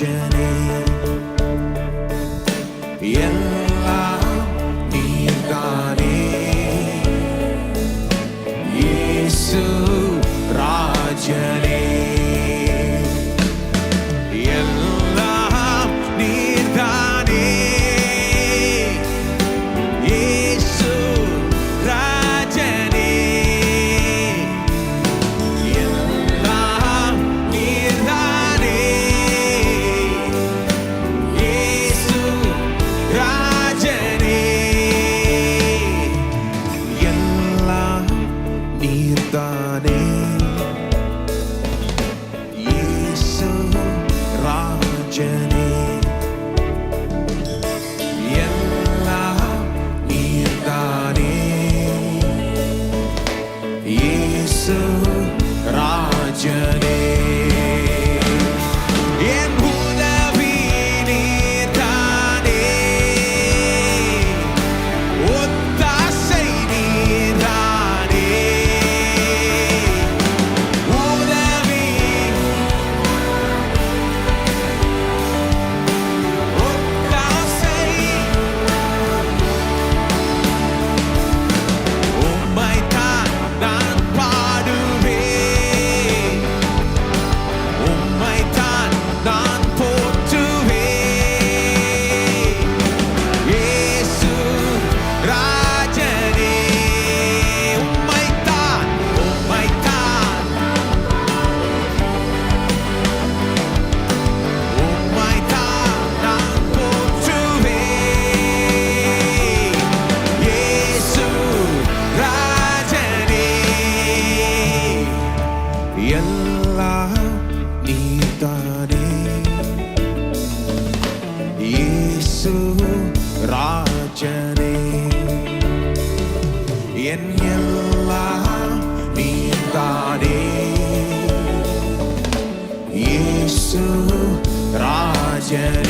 journey. Yeah. தானே? இயேசு ராஜனே. என் எல்லாம் நீ தானே. இயேசு ராஜனே.